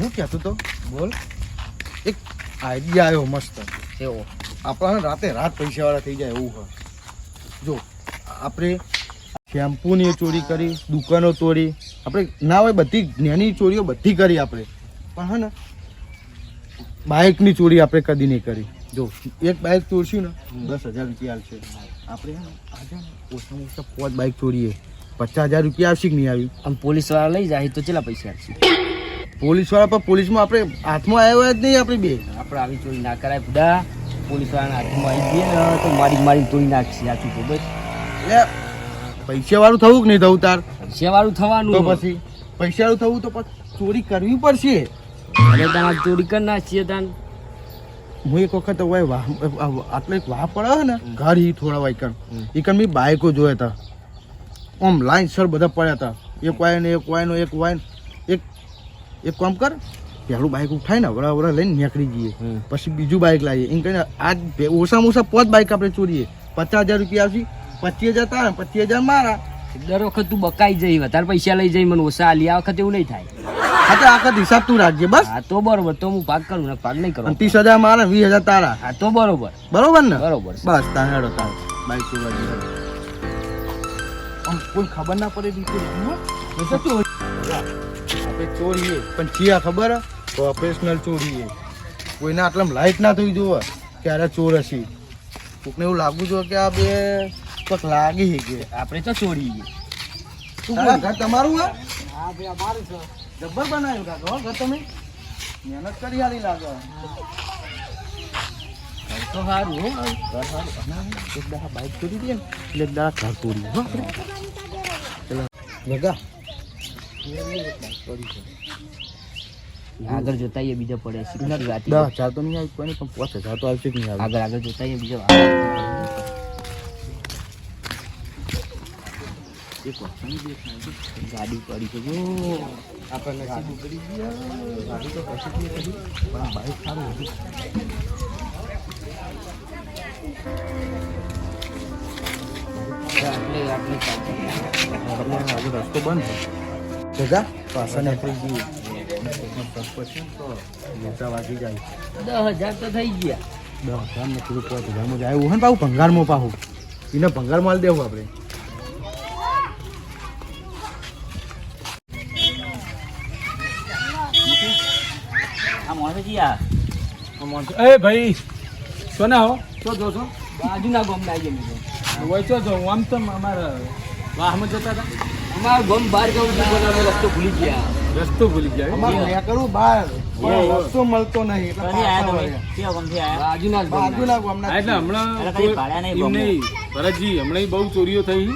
હું કહેતો તો, બોલ. એક આઈડિયા આવ્યો મસ્ત. એવો આપણે રાતે રાત પૈસાવાળા થઈ જાય એવું હોય. જો, આપણે શેમ્પૂની ચોરી કરી, દુકાનો તોડી. આપણે ના હોય બધી જ્ઞાની ચોરીઓ બધી કરી આપણે. પણ હે ને, બાઇકની ચોરી આપણે કદી નહીં કરી. જો, એક બાઇક ચોરશું ને, દસ હજાર રૂપિયા આવશે. આપણે આજે ઓછામાં ઓછા પાંચ બાઇક ચોરીએ. પચાસ હજાર રૂપિયા આવશે કે નહીં આવ્યું આમ પોલીસવાળા લઈ જાય તો કેટલા પૈસા આપશે? પોલીસવાળા પણ પોલીસમાં આપણે હાથમાં આવ્યા જ નહીં આપણે બે. આપણે આવી ચોરી ના કરાય બધા. પોલીસ વાળાના હાથમાં આવી ગઈ ને તો મારી મારી ચોરી નાખશે આથી તો બસ. એટલે પૈસાવાળું થવું કે નહીં થવું તાર? સેવાળું થવાનું તો પછી? પૈસાવાળું થવું તો પછી ચોરી કરવી પડશે. અરે તારા ચોરી કરી નાખીએ તાન. હું એક વખત હવે વાહ આટલો એક વાહ પડે ને ઘર ઈ થોડા વાયકણ. એ મેં બાઇકો જોયા હતા આમ લાઈન સર બધા પડ્યા હતા એક વાય ને એક વાય નો એક વાય ને એક કામ કર પહેલું બાઇક ઉઠાય ને વડા વડા લઈને નીકળી જઈએ. પછી બીજું બાઇક લાવીએ. એમ કહીને આજ ઓછામાં ઓછા પાંચ બાઈક આપણે ચોરીએ. પચાસ હજાર રૂપિયા આવશે. પચીસ હજાર તારા પચીસ હજાર મારા. દર વખત તું બકાઈ જઈ વધારે પૈસા લઈ જઈ મને ઓછા આલી. આ વખત એવું નહીં થાય. હા તો આખત હિસાબ તું રાખજે બસ. હા તો બરોબર. તો હું ભાગ કરું ને ભાગ નહીં કરું. ત્રીસ હજાર મારા વીસ હજાર તારા. હા તો બરોબર. બરોબર ને? બરોબર. બસ તારે હેડો તારે. બાઈક ચોરવા કોઈ ખબર ના પડે દીકરી આપણે ચોરીએ. પણ ચિયા ખબર હે? પ્રોફેશનલ ચોરીએ. કોઈને આટલામાં લાઈટ ના થઈ જોવે કે અરે ચોર હશે? કોકને એવું લાગવું જોઈએ કે આ બે કોક લાગી છે કે આપણે તો ચોરી ગઈ તારા ઘર તમારું હે? જબ્બર બનાવ્યું કાકા હો ઘર તમે? મહેનત કરી હારી લાગે. તો સારું હો ઘર સારું અને એક દાડા બાઈક ચોરી દે ને એટલે એક દાડા ઘર તોડી હો. આપણે ચલો લગા આગળ જોતા બીજા પડે. સિગ્નલ રાતી દસ હજાર તો નહીં આવી કોઈ પણ પાંચ હજાર તો આવશે કે નહીં આગળ આગળ જોતા બીજો ગાડી પડી છે જો. આપણને ગાડી. પડી ગાડી તો પછી જ પણ બાઈક સારું હતું. આટલે ચાલતા. રસ્તો બંધ છે જગા પાછા નીકળી જઈએ પછી તો મોટા જાય દસ હજાર તો થઈ ગયા દસ હજાર ને થોડું પાંચ હજારમાં જાય એવું હોય ને પાછું ભંગારમાં પાછું એને ભંગાર માલ દેવું આપણે એ ભાઈ કોને હો શું જો છો બાજુના ગામના આવીએ મેં છો આમ તો અમારા વાહમાં જતા હતા અમારું ગામ બહાર જવું પણ અમે રસ્તો ભૂલી ગયા. રસ્તો ભૂલી ગયા અમારે નીકળવું બહાર રસ્તો મળતો નહીં એટલે પાછા વળ્યા. બાજુના જ ગામના. બાજુના ગામના. હા, એટલે હમણાં એમ નહીં. ભરતજી હમણાં બહુ ચોરીઓ થઈ.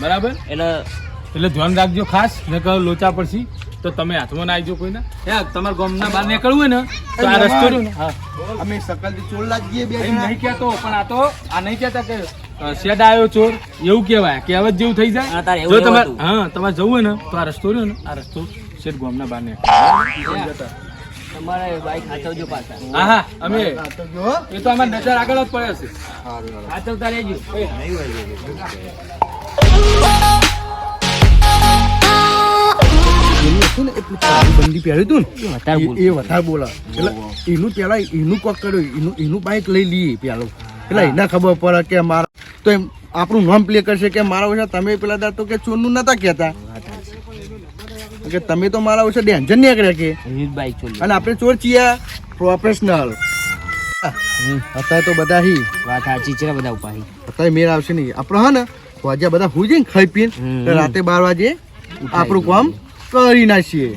બરાબર? એટલે એટલે ધ્યાન રાખજો ખાસ ને કહો લોચા પડશી. તો તમે હાથમાં ના આવજો કોઈને. હે તમારા ગામના બહાર નીકળવું હોય ને તો આ રસ્તો રહ્યો ને. હા. અમે સકલથી ચોર લાગીએ બે નહીં કહેતો પણ આ તો આ નહીં કહેતા કે શેડ આવ્યો ચોર એવું કહેવાય કહેવત જેવું થઈ જાય. જો તમારે હા તમારે જવું હોય ને તો આ રસ્તો રહ્યો ને આ રસ્તો શેઠ ગામના બહાર નીકળો. તમારે બાઈક હાચવજો પાછા. હા હા અમે. એ તો અમારે નજર આગળ જ પડે છે. હાચવતા રહેજો. એનું હતું ને એ પેલું પહેર્યું હતું ને વધારે એ- એ વધારે બોલા. એટલે એનું પેલા એનું કોક કર્યું એનું એનું બાઈક લઈ લઈએ પેલું એટલે એને ખબર પડે કે મારા તો એમ આપણું નામ પ્લે કરશે કે મારા ઓછા તમે પેલા દા તો કે ચોરનું નતા કહેતા. કે તમે તો મારા ઓછા ડેન્જર નીકળ્યા કે. અને આપણે ચોર છીએ પ્રોફેશનલ અત્યારે તો બધા હી. વાત સાચી છે બધા ઉપાડી અત્યારે મેળ આવશે નહીં. આપણે હા ને વાજ્યા બધા હુઈ જઈને ખાઈ પીને. રાતે બાર વાગે આપણું કામ કરી નાખીએ.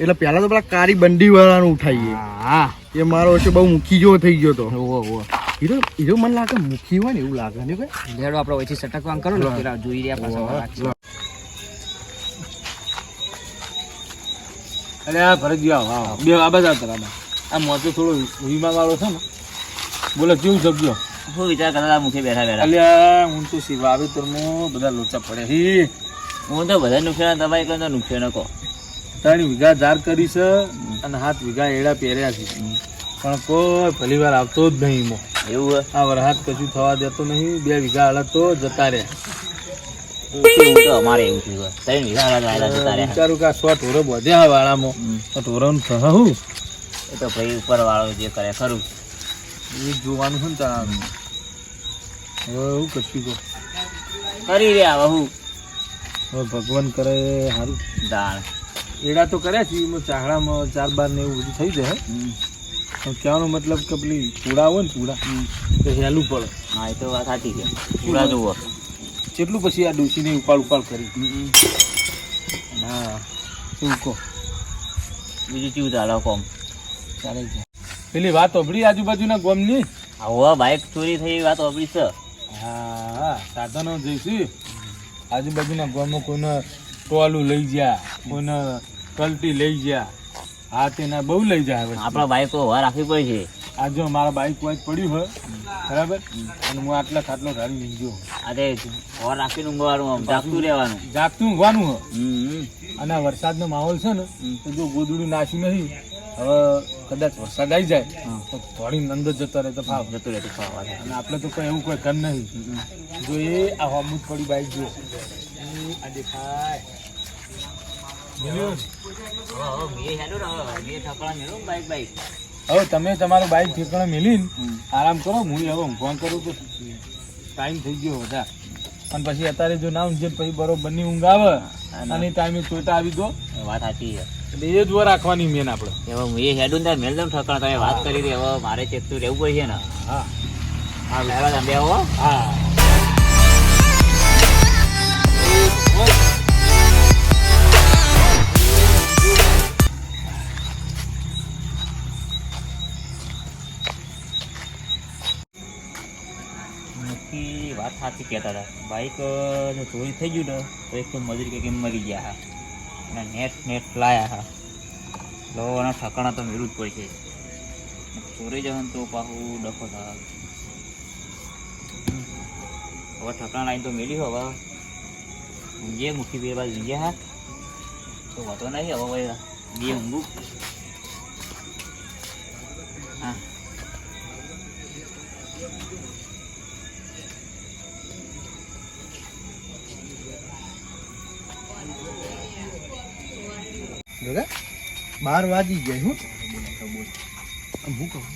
એટલે પેલા તો પેલા કારી બંડી વાળાનું ઉઠાઈએ. હા એ મારો છે બહુ મુખી જેવો થઈ ગયો તો. હીરો હીરો મને લાગે મુખી હોય ને એવું લાગે ને કે લેડો આપણે વચ્ચે સટકવાન કરો ને પેલા જોઈ રહ્યા પાછા અરે આ ભરત ગયા હા બે આ બધા હતા આ મોટો થોડો વીમા વાળો છે ને બોલો કેવું જગ્યો હું વિચાર કરતા મુખે બેઠા બેઠા. અલ્યા હું તો શિવ વાવેતરમાં બધા લોચા પડે. હી. હું તો બધા નુકસાન તમારે કરીને તો નુકસાન કહો ત્રણ વીઘા ધાર કરી છે અને હાથ વીઘા એડા પહેર્યા છે. પણ કોઈ ભલી વાર આવતો જ નહીં મો. એવું આ વરસાદ કશું થવા દેતો નહીં. બે વીઘા હાલત તો જતા રહ્યા. તો અમારે એવું થયું. ત્રણ વીઘા જતા. વિચારું કે આ સો ઢોરો બધ્યા વાળામાં. ઢોરોનું હું? એ તો ભાઈ ઉપર વાળો જે કરે ખરું. એ જોવાનું છે ને તારા એવું કરશું તો કરી રે હવે હું ભગવાન કરે સારું. દાળ. એડા તો કર્યા છે એમાં ચાહડામાં ચાર બાર ને એવું બધું થઈ જાય. કહેવાનો મતલબ કે પેલી પૂડા હોય ને પૂડા તો હેલું પડે હા એ તો વાત સાચી છે. પૂરા જુઓ. કેટલું પછી આ ડોસીને ઉપાડ ઉપાડ કરી. ના શું કહો? બીજું કેવું ચાલો કોમ? ચાલે છે. પેલી વાત અભડી આજુબાજુના ગોમની? હવે બાઇક ચોરી થઈ વાત આપણી છે. હા હા સાધનો જઈશું. આજુબાજુના ગોમો કોઈને ટોલું લઈ ગયા કોઈને કલટી લઈ ગયા. હા તેના બહુ લઈ જાય આપણા બાઈકો હવા રાખવી પડે છે. આ જો મારા બાઈક વાઈક પડ્યું હોય બરાબર? અને હું આટલા ખાટલો ધારી લઈ ગયો. હવા રાખીને ઊંઘવાનું આમ જાગતું રહેવાનું. જાગતું ઊંઘવાનું હોય. અને આ વરસાદનો માહોલ છે ને તો જો ગોદડું નાખ્યું નહીં હવે કદાચ વરસાદ આવી જાય. તો થોડી નંદ જતો રહે તો ફાવ. જતો રહે તો ફાવ અને આપણે તો કોઈ એવું કોઈ ઘર નહીં. જો એ આ હોમુજ પડી બાઈક જો આ દેખાય. હવે તમે તમારું બાઈક ઠેકાણે મેલી આરામ કરો હું હવે ફોન કરું તો ટાઈમ થઈ ગયો બધા અને પછી અત્યારે જો ના ઊંઘે પછી બરોબરની ઊંઘ આવે અને ટાઈમે ચોટા આવી દો વાત સાચી છે. એ જ રાખવાની મેન આપણે. હવે હું એ હેડું ત્યાં મેલ દઉં ઠકાણ તમે વાત કરી હતી હવે મારે ચેકતું રહેવું પડશે ને. હા. હા લેવા તમે આવો. હા. સાચી કહેતા હતા. બાઈક જો ચોરી થઈ ગયું ને, તો એક તો મજૂરી કે કેમ મરી ગયા હા. અને નેટ નેટ લાયા હા. લો એના ઠકાણા તો મેળવું જ પડશે. ચોરી જવાનું તો પાછું ડખો થાય હવે ઠકાણા લાઈન તો મેળ્યું હવે. ઊંઘીએ મૂકી બે બાજુ ઊંઘ્યા હા. તો વાતો નહીં, હવે બે ઊંઘું. હા. બાર વાગી ગયા હું. હું કહું?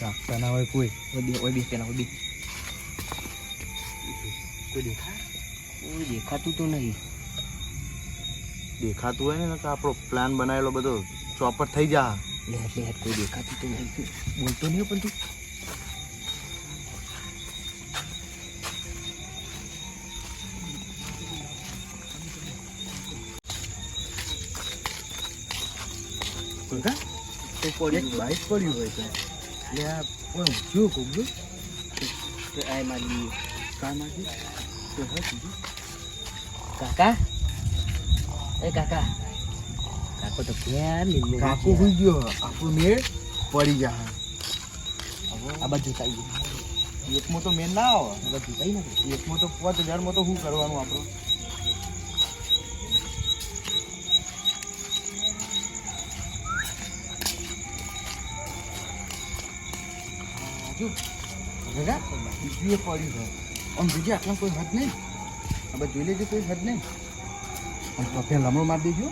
જાગતા ના હોય કોઈ. બી પેલા બી કોઈ દેખાય કોઈ દેખાતું તો નહીં. દેખાતું હોય ને તો આપણો પ્લાન બનાવેલો બધો ચોપર થઈ જા. લે લે કોઈ દેખાતું તો નહીં. બોલતો નહીં પણ તું. એક બાઈક પડ્યું હોય તો. એટલે આ કોઈ ઊંઘ્યું કોગલું આ મારી કામાંથી તો હા કીધું કાકા? એ કાકા. કાકો તો ક્યાં લીલો કાકો હોઈ ગયો. આપણો મેળ પડી જા આ બાજુ ચાલી એકમાં તો મેળ ના આવો. આ બાજુ નથી એકમાં તો પાંચ હજારમાં તો શું કરવાનું આપણું? જો જગા બીજું એ પડ્યું છે આમ બીજે આટલા કોઈ હદ નહીં. હવે જોઈ લેજો કોઈ હદ નહીં. આમ પગે લમણો મારી દેજો.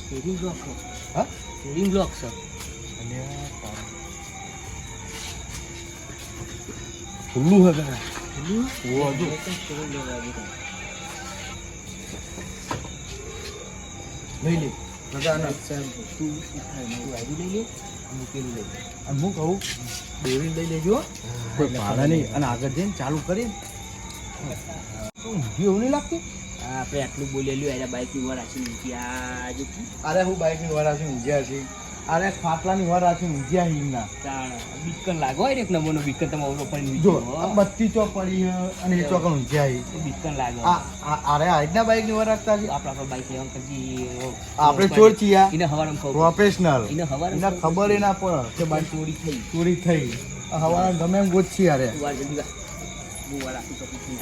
સ્ટેરિંગ બ્લોક છે. હા? સ્ટેરિંગ બ્લોક છે. અને ખુલ્લું હે જરા ઓ લઈ લે. જગા ના તું તું આવી લઈ લે પેલું લઈ અને હું કહું દોરી લઈ લેજો. કોઈ ભાડા નહીં. અને આગળ જઈને ચાલુ કરી. ઊંઘી એવું નહીં લાગતું? આપણે આટલું બોલેલું વાર આછી મૂકી આ જો અરે હું બાઇકની વાર આછી ઊંઘ્યા છે અરે ફાટલાની વાર રાખી ઊંઘ્યા હિમના તાણ બીકન લાગો હોય ને એક નંબરનો બીકન તમે ઓલો પણ જો બત્તી ચોક પડી અને એ ચોક ઊંઘ્યા હી બીકન લાગે અરે આજના બાઈકની વાર રાખતા છે આપણા પર બાઈક લેવા કરજી આપણે ચોર છીએ એને હવારમ ખબર પ્રોફેશનલ ઇને હવારમ ઇને ખબર એ ના પડે કે બાઈક ચોરી થઈ ચોરી થઈ હવારમ ગમે એમ ગોત છીએ અરે વાર જલ્દી વા ના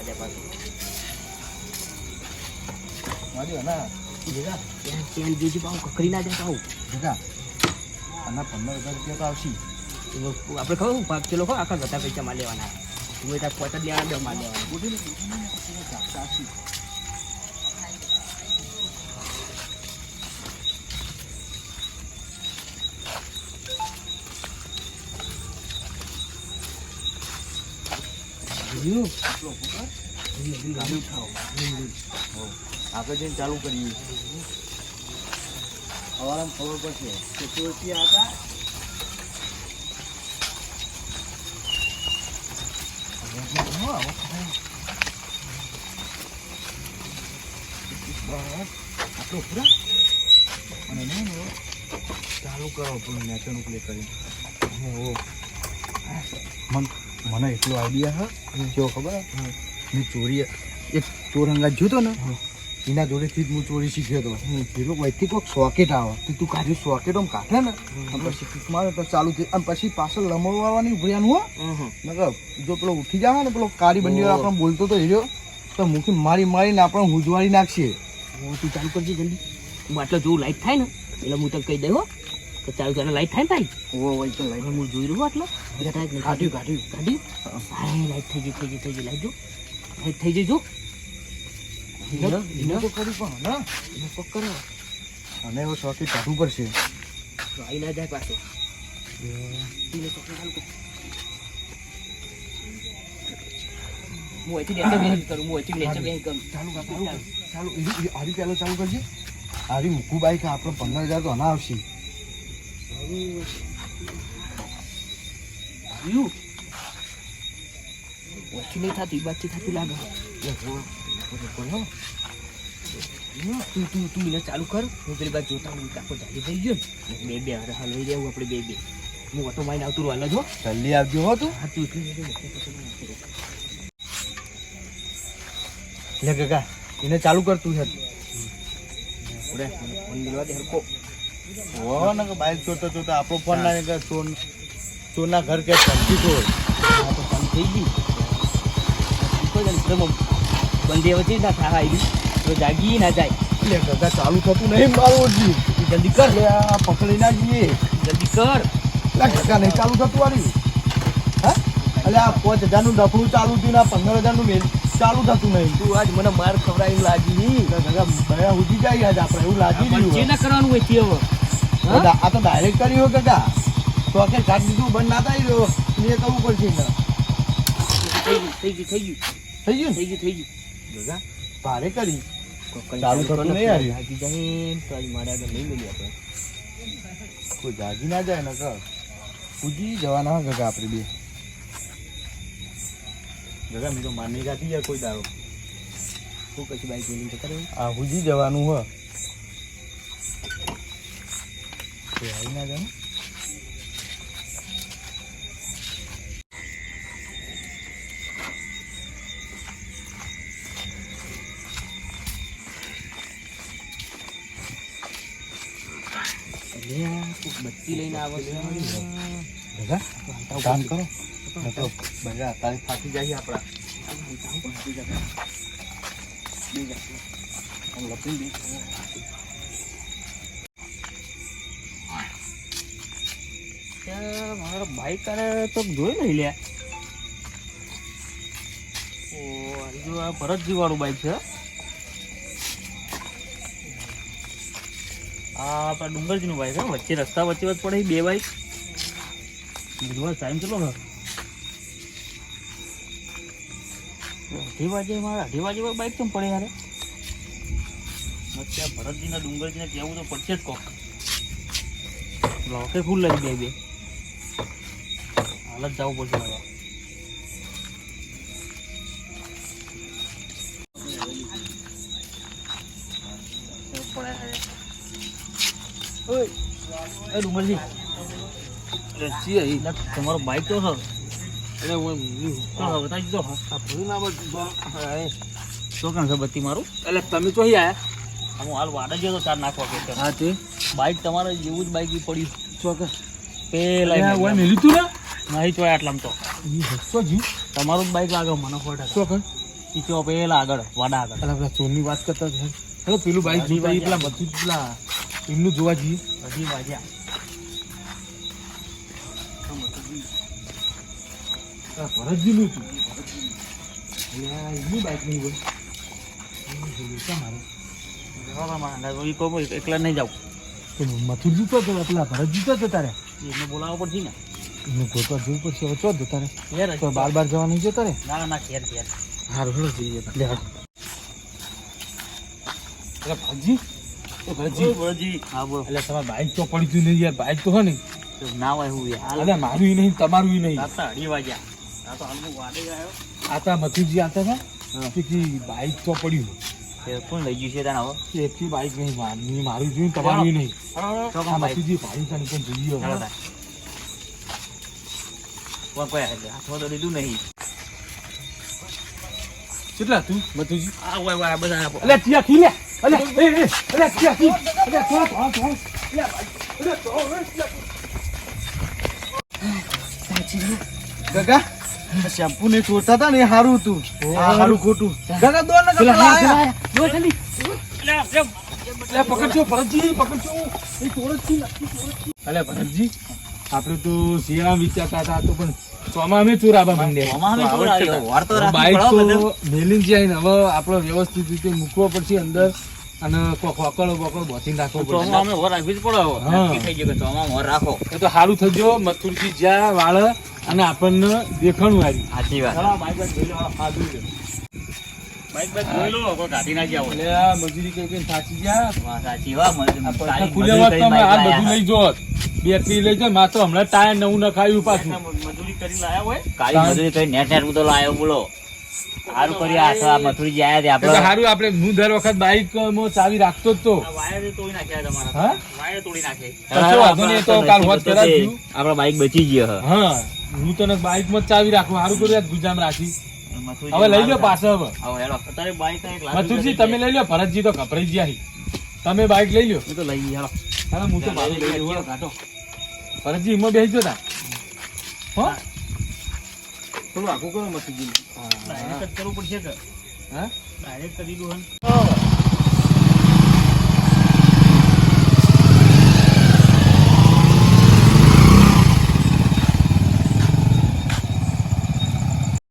જાય પાછું મારી ના જગા કેમ જોજી પાઉં કકરી ના જાય પાઉં જગા પંદર પંદર હજાર રૂપિયા તો આવશે. આપણે ખબર ભાગ કિલો ખો આખા બધા પૈસા માં લેવાના. હું એટલે પોતા લેવાના દમમાં લેવાના. આપણે જઈને ચાલુ કરીએ. સવારમાં ખબર પડશે કે ચોરસી હતા આટલો પૂરા અને નહીં ચાલુ કરો પેલું નેચરનું પ્લે કરી મન એટલો આઈડિયા હા જો ખબર હે મેં ચોરી એક ચોર અંગાજ જોતો ને એના જોડેથી જ હું ચોરી શીખ્યો હતો પેલો વૈથી કોઈક સોકેટ આવે. તો તું કાઢ્યું સોકેટ આમ કાઢે ને. અને પછી કિક મારે તો ચાલુ થઈ અને પછી પાછળ લમડવાની ઉભર્યાનું હો. નકર જો પેલો ઉઠી જાય ને પેલો કાળી બંડી આપણે બોલતો તો હીરો તો મૂકી મારી મારીને આપણે હુજવાડી નાખશે હું તું ચાલુ કરજે જલ્દી. હું આટલો જોઉં લાઈટ થાય ને એટલે હું તને કહી દઉં હો. કે ચાલુ તને લાઈટ થાય ને ભાઈ? ઓ વઈ તો લાઈટ હું જોઈ રહ્યો આટલો. કાઢ્યું કાઢ્યું. કાઢ્યું? હા. લાઈટ થઈ ગઈ થઈ ગઈ થઈ ગઈ. લાઈટ જો લાઈટ થઈ જઈ જો. અને એવો શોખી કાઢવું પડશે. તો આવી ના જાય પાછો. ચાલુ કરજે. હારી મૂકું બાઈક આપણે પંદર હજાર તો ના આવશે. ઓછી નહીં થતી બાકી થતી લાગે. તું તું તું એને ચાલુ કર હું પેલી બાજુ જોતા હું કાકો જાડી થઈ ગયો બે બે હારે હલવાઈ રહ્યા આપણે બે બે હું ઓટો માઈને આવતું રહું હાલ જો જલ્દી આવજો હો તું હા તું. લે કાકા એને ચાલુ કર તું હેડ ઓરે ફોન મિલવા દે હરકો ઓ ને બાઈક ચોરતા ચોરતા આપણો ફોન ના કે સોન સોના ઘર કે ધમકી તો થઈ ગઈ કોઈ જાણે બંધી વચ્ચે ના થાય આવી તો જાગી ના જાય. એટલે કાકા ચાલુ થતું નહીં મારું જી જલ્દી કર. લે આ પકડી ના જઈએ. જલ્દી કર. લે કાકા નહીં ચાલુ થતું વાળી હા? એટલે આ પાંચ હજારનું ડફડું ચાલુ થયું ને પંદર હજારનું મેલ ચાલુ થતું નહીં. તું આજ મને માર ખવડાવી લાગી. કાકા ભયા ઉજી જાય આજ આપણે એવું લાગી રહ્યું ના કરવાનું હોય તે હવે. આ તો ડાયરેક્ટ કર્યું કાકા. તો આખે કાઢી દીધું બંધ ના થાય રહ્યો. એ કરવું પડશે થઈ ગયું થઈ ગયું થઈ ગયું. થઈ ગયું થઈ ગયું. ભારે કરી. ચાલુ થતું નહીં યાર. હાજી જાય તો આજે મારે આગળ નહીં મળી આપણે. કોઈ જાગી ના જાય ને કર પૂજી જવાના હોય ગગા આપણે બે. ગગા મેં તો માની કાઢી યાર કોઈ દારો શું પછી બાઈક લઈને કરે આ હુજી જવાનું હોય આવી ના જાય બત્તી લઈને આવો છે. કામ કરો. તો બધા તારી ફાટી જાય આપણા. મારો બાઈક અરે તો જોઈ નહીં લ્યા. ઓ આ આ ભરતજી વાળું બાઈક છે. આ આપણા ડુંગરજીનું બાઈક હા. વચ્ચે રસ્તા વચ્ચે વચ્ચે પડે બે બાઈક બુધવાર ટાઈમ કેટલો છે અઢી વાગે મારા, અઢી વાગે બાઈક કેમ પડે યાર? વચ્ચે ભરતજીના ડુંગરજીને કહેવું તો પડશે જ કોક. લોકે ફૂલ લાગી બે બે હાલ જ જવું પડશે હવે એ ડુંગરજી એટલે તમારો બાઈક તો હા એટલે હું તો હવે બતાવી દીધો હા ભૂલ ના બસ શું કામ છે બત્તી મારું? એટલે તમે તો અહીં આયા. હું હાલ વાડા જે તો ચાર નાખવા કે હા તે. બાઈક તમારે જેવું જ બાઈક પડ્યું. ચોક્કસ. પેલા ઓય મેલી તું ને? નહીં તો આટલામાં તો. તો જી. તમારું જ બાઈક લાગે મને ખોટ. ચોક્કસ. ઈચો પેલા આગળ વાડા આગળ. પેલા ચોરની વાત કરતા હેલો પેલું બાઈક જોતા પેલા બધું પેલા એમનું જોવા જઈએ. હજી વાગ્યા. ભરતજીનું હતું એટલે એમની બાઈક નહીં હોય મારે ઈ એકલા નહીં જાઉં. તો મથુરજી તો હતા, પેલા ભરતજી તો જતા રહ્યા એમને બોલાવવો પડશે ને. એનું ગોતવા જવું પડશે હવે ચો જતા રે યાર તો બાર બાર જવા નહીં જતા રે ના ના ઘેર ઘેર સારું જઈએ. લે હારું. અરે ભાજી. એ ભાજી. બોલજી હા બોલ. એટલે તમારે બાઈક તો પડી ગયું નહીં યાર. બાઈક તો હે ને. ના હોય હું યાર. અરે મારું નહીં તમારું નહીં. રાતના અઢી વાગ્યા. આ તો હાલમાં વાડે આવ્યો. આતા મથુરજી આતા હતા? કે બાઈક તો પડ્યું કોણ લઈ ગયું છે તાને હવે એકથી બાઈક નહીં મારું મારું જોયું તમારું નહીં. તો આ કોણ બાઈક મથુરજી ભાઈ તને પણ જોઈએ ચાલો હવે. તાર. કોણ કોઈ હાથમાં તો લીધું નહીં. કેટલા તું મથુજી આ હોય બધા અલે ત્યાં લે અલે એ એ અલે તિયા કી અલે તો તો તો લે અલે તો અલે ગગા શેમ્પુ ને ચોરતા હતા ને સારું હતું. સારું ખોટું. ગગા દોર ને ગગા હા, આયા. અલે પકડજો ભરતજી એ અલે ભરતજી આપણે તો શિયાળા વિચારતા હતા તો પણ ચોમા અમે માંડ્યા તો રાખવી બાઈક તો મેલિંગ જાય ને. હવે આપણે વ્યવસ્થિત રીતે મૂકવો પડશે અંદર અને કોક વકળ વકળ બોધીને રાખવો તો પડશે અમે વાર રાખવી જ પડે હવે. થઈ ગયું તો આમાં વાર રાખો. એ તો સારું થજો મથુરજી જ્યાં વાળ અને આપણને દેખાણું આવી સાચી વાત. બાઈક બાઈક જોઈ લો આ બાઈક બાઈક જોઈ લો કોઈ કાઢી ના જાવ એટલે મજૂરી કઈ કઈ સાચી ગયા. સાચી વાત. આ સારી બધું લઈ જો બેટરી લઈ જો માત્ર હમણાં ટાયર નવું નખાયું પાછું. મજૂરી કરી લાયા હોય? કાળી મજૂરી કરી નેટ નેટ બધો લાયો બોલો. સારું કરી આ તો આ મથુરીજી આયા આપણે સારું આપણે હું દર વખત બાઈકમાં ચાવી રાખતો જ તો. વાયર તોડી નાખ્યા તમારા. હા? વાયર તોડી નાખે કશો વાંધો નહીં, તો કાલ હોત કરાવ્યું. આપણા બાઈક બચી ગયો હે. હા હું તને બાઈકમાં ચાવી રાખું સારું કર્યું ગુજામ રાખી. હવે લઈ લો પાછો હવે. મથુરજી તમે લઈ લો ભરતજી તો ગભરાઈ ગયા હી. તમે બાઈક લઈ લો તો લઈ હેલો હા હું તો બાઈક લઈ લઉં કાઢો. ભરતજી એમાં બેસી ગયો તા હો? થોડું આખું કરો મથુરજી ડાયરેક્ટ જ કરવું પડશે કે? હા? ડાયરેક્ટ કરી દીધું હે.